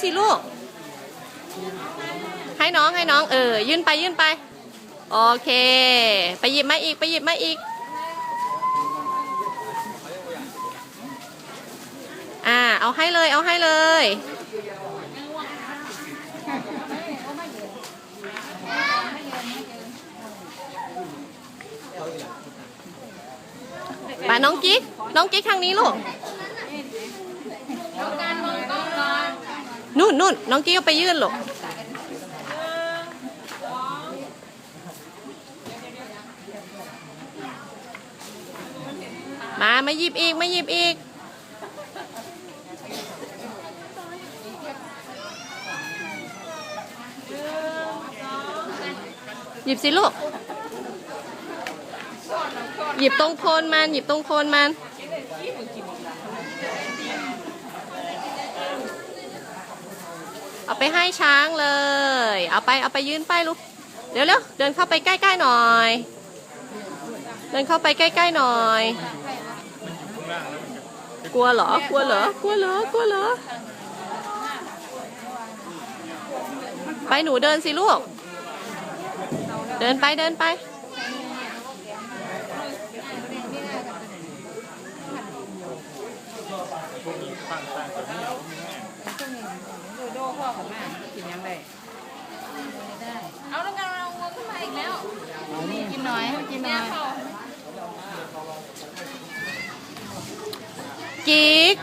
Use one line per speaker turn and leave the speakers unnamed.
สิลูก ให้น้องให้น้อง เออ ยื่นไปยื่นไป โอเค ไปหยิบมาอีกไปหยิบมาอีก อ่า เอาให้เลยเอาให้เลยไปน้องกิ๊กน้องกิ๊กทางนี้ลูก นู่นนู่นน้องกิ๊กก็ไปยื่นลูกมามาหยิบอีกมาหยิบอีกหยิบสิลูก หยิบตรงโคนมัน หยิบตรงโคนมัน เอาไปให้ช้างเลย เอาไปเอาไปยืนไปลูกเดี๋ยวเร็วเดินเข้าไปใกล้ๆหน่อย เดินเข้าไปใกล้ๆหน่อย กลัวเหรอกลัวเหรอกลัวเหรอกลัวเหรอไปหนูเดินสิลูก เดินไปเดินไป
โด นหน่อยกินหน่อย
กิ๊ก